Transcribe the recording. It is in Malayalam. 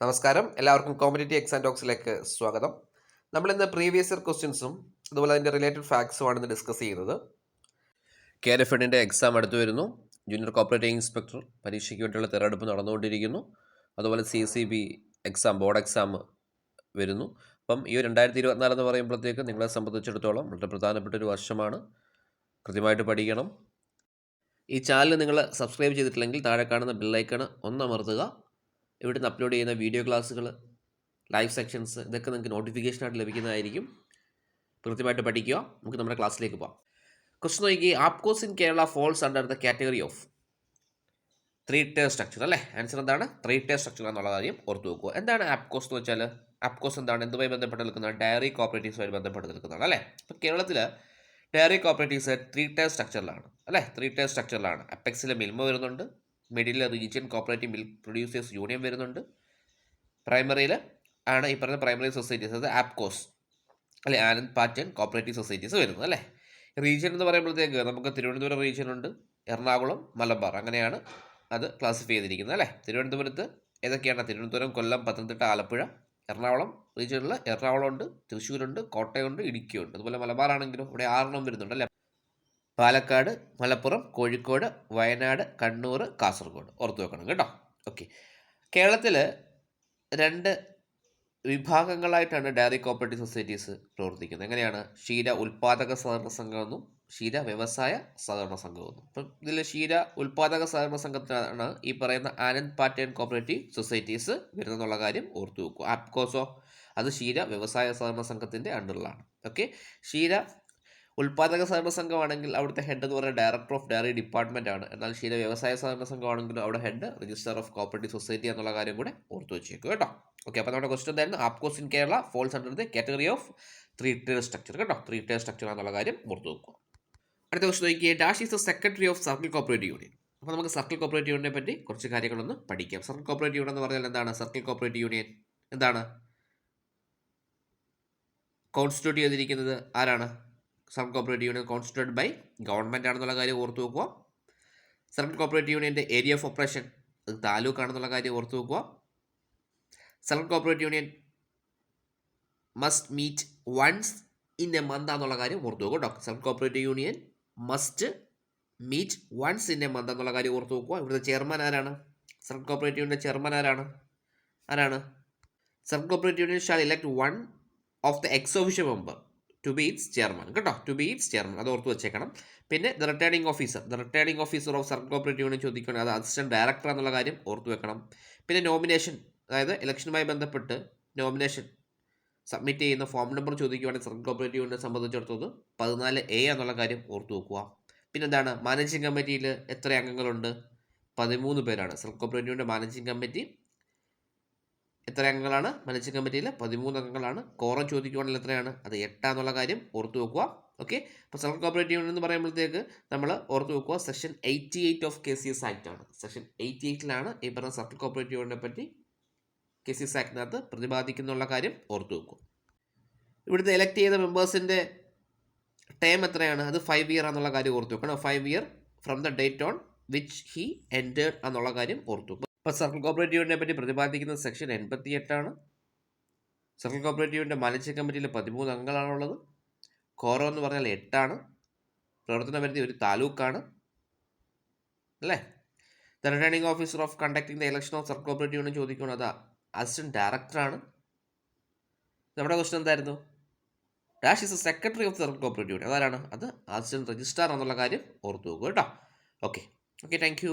നമസ്കാരം. എല്ലാവർക്കും കോമ്പറ്റേറ്റീവ് എക്സാം ടോക്സിലേക്ക് സ്വാഗതം. നമ്മൾ ഇന്ന് പ്രീവിയസ് ഇയർ ക്വസ്റ്റ്യൻസും അതുപോലെ അതിന്റെ റിലേറ്റഡ് ഫാക്ട്സുമാണ് ഇന്ന് ഡിസ്കസ് ചെയ്യുന്നത്. കെ എഫ് എഡിന്റെ എക്സാം അടുത്ത് വരുന്നു. ജൂനിയർ കോപ്പറേറ്റീവ് ഇൻസ്പെക്ടർ പരീക്ഷയ്ക്ക് വേണ്ടിയുള്ള തെരഞ്ഞെടുപ്പ് നടന്നുകൊണ്ടിരിക്കുന്നു. അതുപോലെ C C B exam board exam വരുന്നു. അപ്പം ഈ രണ്ടായിരത്തി ഇരുപത്തിനാല് എന്ന് പറയുമ്പോഴത്തേക്ക് നിങ്ങളെ സംബന്ധിച്ചിടത്തോളം വളരെ പ്രധാനപ്പെട്ട ഒരു വർഷമാണ്. കൃത്യമായിട്ട് പഠിക്കണം. ഈ ചാനൽ നിങ്ങൾ സബ്സ്ക്രൈബ് ചെയ്തിട്ടില്ലെങ്കിൽ താഴെ കാണുന്ന ബെല്ലൈക്കൺ ഒന്ന് അമർത്തുക. ഇവിടുന്ന് അപ്ലോഡ് ചെയ്യുന്ന വീഡിയോ ക്ലാസ്സുകൾ ലൈവ് സെക്ഷൻസ് ഇതൊക്കെ നിങ്ങൾക്ക് നോട്ടിഫിക്കേഷനായിട്ട് ലഭിക്കുന്നതായിരിക്കും. കൃത്യമായിട്ട് പഠിക്കുക. നമുക്ക് നമ്മുടെ ക്ലാസ്സിലേക്ക് പോകാം ക്വസ്റ്റ് നോക്കി APCOS in Kerala falls under the category of three tier structure അല്ലേ? ആൻസർ എന്താണ്? ത്രീ ടയർ സ്ട്രക്ചർ എന്നുള്ള കാര്യം ഓർത്ത് വെക്കുക. എന്താണ് ആപ്കോസ് എന്ന് വെച്ചാൽ ആപ്കോസ് എന്താണ്? എന്തുമായി ബന്ധപ്പെട്ട് നിൽക്കുന്നത് ഡയറി കോപ്പറേറ്റീവ്സുമായി ബന്ധപ്പെട്ട് നിൽക്കുന്നതാണ് അല്ലേ? അപ്പോൾ കേരളത്തിൽ ഡയറി കോപ്പറേറ്റീവ്സ് ത്രീ ടയർ സ്ട്രക്ചറിലാണ് അല്ലേ? ത്രീ ടയർ സ്ട്രക്ചറിലാണ് അപ്പെക്സിലെ മിൽമ വരുന്നുണ്ട്. Middle region cooperative milk producers union വരുന്നുണ്ട്. പ്രൈമറിയിൽ ആണ് ഈ പറഞ്ഞ പ്രൈമറി സൊസൈറ്റീസ് അത് ആപ്കോസ് അല്ലെ ആനന്ദ് പാറ്റേൺ കോപ്പറേറ്റീവ് സൊസൈറ്റീസ് വരുന്നത് അല്ലേ? റീജിയൻ എന്ന് പറയുമ്പോഴത്തേക്ക് നമുക്ക് തിരുവനന്തപുരം റീജിയൻ ഉണ്ട് എറണാകുളം മലബാർ അങ്ങനെയാണ് അത് ക്ലാസിഫൈ ചെയ്തിരിക്കുന്നത് അല്ലേ? തിരുവനന്തപുരത്ത് ഏതൊക്കെയാണ്? തിരുവനന്തപുരം കൊല്ലം പത്തനംതിട്ട ആലപ്പുഴ എറണാകുളം റീജിയനിൽ എറണാകുളം ഉണ്ട് തൃശ്ശൂരുണ്ട് കോട്ടയമുണ്ട് ഇടുക്കിയുണ്ട്. അതുപോലെ മലബാർ ആണെങ്കിലും ഇവിടെ ആറെണ്ണം വരുന്നുണ്ട് അല്ലേ? പാലക്കാട് മലപ്പുറം കോഴിക്കോട് വയനാട് കണ്ണൂർ കാസർഗോഡ്. ഓർത്ത് വെക്കണം കേട്ടോ. ഓക്കെ. കേരളത്തിൽ രണ്ട് വിഭാഗങ്ങളായിട്ടാണ് ഡയറി കോപ്പറേറ്റീവ് സൊസൈറ്റീസ് പ്രവർത്തിക്കുന്നത്. എങ്ങനെയാണ്? ക്ഷീര ഉൽപ്പാദക സഹകരണ സംഘമെന്നും ക്ഷീര വ്യവസായ സഹകരണ സംഘമെന്നും അപ്പം ഇതിൽ ക്ഷീര ഉൽപ്പാദക സഹകരണ സംഘത്തിനാണ് ഈ പറയുന്ന ആനന്ദ് പാറ്റേൺ കോപ്പറേറ്റീവ് സൊസൈറ്റീസ് വരുന്നെന്നുള്ള കാര്യം ഓർത്തു വെക്കുക. ആപ്കോസോ അത് ക്ഷീര വ്യവസായ സഹകരണ സംഘത്തിന്റെ അണ്ടറിലാണ്. ഓക്കെ. ക്ഷീര ഉൽപ്പാദക സഹകരണ സംഘമാണെങ്കിൽ അവിടുത്തെ ഹെഡ് എന്ന് പറയുന്നത് ഡയറക്ടർ ഓഫ് ഡയറി ഡിപ്പാർട്ട്മെന്റ് ആണ്. എന്നാൽ ശീല വ്യവസായ സഹകരണ സംഘമാണെങ്കിലും അവിടെ head register of cooperative society എന്നുള്ള കാര്യം കൂടെ ഓർത്തു വെച്ചേക്കും കേട്ടോ. ഓക്കെ അപ്പോൾ നമ്മുടെ ക്വസ്റ്റൻ എന്തായിരുന്നു? APCOS in Kerala falls under the category of three tier structure കേട്ടോ. ത്രീ ടയർ സ്ട്രക്ചർ എന്നുള്ള കാര്യം ഓർത്തു വെക്കുക. അടുത്ത ക്വസ്റ്റൻ നോക്കിയേ dash is the secretary of circle cooperative union അപ്പോൾ നമുക്ക് സർക്കിൾ കോപ്പറേറ്റീവ് യൂണിയനെ പറ്റി കുറച്ച് കാര്യങ്ങളൊന്ന് പഠിക്കാം. സർക്കിൾ കോപ്പറേറ്റീവ് യൂണിയൻ എന്ന് പറഞ്ഞാൽ എന്താണ്? സർക്കിൾ കോപ്പറേറ്റീവ് യൂണിയൻ എന്താണ്? കോൺസ്റ്റിറ്റ്യൂട്ട് ചെയ്തിരിക്കുന്നത് ആരാണ്? Circle cooperative union constitute by government ആണെന്നുള്ള കാര്യം ഓർത്ത് വെക്കുക. സബ് കോപ്പറേറ്റീവ് യൂണിയന്റെ ഏരിയ ഓഫ് ഓപ്പറേഷൻ അത് താലൂക്കാണെന്നുള്ള കാര്യം ഓർത്ത് വെക്കുക. Sub cooperative union must meet once in a month എന്നുള്ള കാര്യം ഓർത്ത് വെക്കുക കേട്ടോ. Sub cooperative union must meet once in a month എന്നുള്ള കാര്യം ഓർത്ത് വെക്കുക. ഇവിടുത്തെ ചെയർമാൻ ആരാണ്? സബ് കോപ്പറേറ്റീവ് യൂണിയന്റെ ചെയർമാൻ ആരാണ്? ആരാണ്? Sub cooperative union shall elect one of the ex member to be its chairman കേട്ടോ? ടു ബി ഇറ്റ്സ് ചെയർമാൻ അത് ഓർത്ത് വെച്ചേക്കണം. പിന്നെ the returning officer the returning officer of circle cooperative union ചോദിക്കുകയാണ്. അത് അസിസ്റ്റന്റ് ഡയറക്ടർ എന്നുള്ള കാര്യം ഓർത്ത് വെക്കണം. പിന്നെ നോമിനേഷൻ അതായത് ഇലക്ഷനുമായി ബന്ധപ്പെട്ട് നോമിനേഷൻ സബ്മിറ്റ് ചെയ്യുന്ന ഫോം നമ്പർ ചോദിക്കുകയാണെങ്കിൽ സർക്കിൾ കോപ്പറേറ്റീവ് യൂണിയനെ സംബന്ധിച്ചിടത്തോളം പതിനാല് എ എന്നുള്ള കാര്യം ഓർത്ത് വെക്കുക. പിന്നെ എന്താണ് മാനേജിംഗ് കമ്മിറ്റിയിൽ എത്ര അംഗങ്ങളുണ്ട്? പതിമൂന്ന് പേരാണ്. സർക്കിൾ കോപ്പറേറ്റീവ് യൂണിയന്റെ മാനേജിംഗ് കമ്മിറ്റി എത്ര അംഗങ്ങളാണ്? മാനേജിംഗ് കമ്മിറ്റിയിൽ പതിമൂന്ന് അംഗങ്ങളാണ്. കോറം ചോദിക്കുവാണെങ്കിൽ എത്രയാണ്? അത് എട്ടാന്നുള്ള കാര്യം ഓർത്തു വെക്കുക. ഓക്കെ? അപ്പോൾ സെൽഫ് കോപ്പറേറ്റീവ് യൂണിയൻ എന്ന് പറയുമ്പോഴത്തേക്ക് നമ്മൾ ഓർത്ത് വെക്കുക section eighty eight of K C S act ആണ്. സെക്ഷൻ എയ്റ്റി എയ്റ്റിലാണ് ഈ പറഞ്ഞ സെൽഫ് കോപ്പറേറ്റീവ് യൂണിയനെ പറ്റി കെ സി എസ് ആക്ടിനകത്ത് പ്രതിപാദിക്കുന്നുള്ള കാര്യം ഓർത്തു വെക്കുക. ഇവിടുത്തെ എലക്ട് ചെയ്ത മെമ്പേഴ്സിന്റെ ടൈം എത്രയാണ്? അത് ഫൈവ് ഇയർ എന്നുള്ള കാര്യം ഓർത്ത് വെക്കണം. Five year from the date on which he entered എന്നുള്ള കാര്യം ഓർത്തു ഇപ്പോൾ സർക്കിൾ കോപ്പറേറ്റീവിനെ പറ്റി പ്രതിപാദിക്കുന്ന സെക്ഷൻ എൺപത്തി എട്ടാണ് സർക്കിൾ കോപ്പറേറ്റീവിന്റെ മാനേജിംഗ് കമ്മിറ്റിയിൽ പതിമൂന്ന് അംഗങ്ങളാണുള്ളത്. കോറോ എന്ന് പറഞ്ഞാൽ എട്ടാണ്. പ്രവർത്തന പരിധി ഒരു താലൂക്കാണ്. അല്ലേ? The returning officer of conducting the election of circle കോപ്പറേറ്റീവിനെ ചോദിക്കുന്നത് അത് അസിസ്റ്റന്റ് ഡയറക്ടറാണ്. നമ്മുടെ ക്വസ്റ്റൻ എന്തായിരുന്നു? Dash is a secretary of circle cooperative. അതാരാണ്? അത് അസിസ്റ്റന്റ് രജിസ്ട്രാർ എന്നുള്ള കാര്യം ഓർത്തു നോക്കുക കേട്ടോ. ഓക്കെ. Okay thank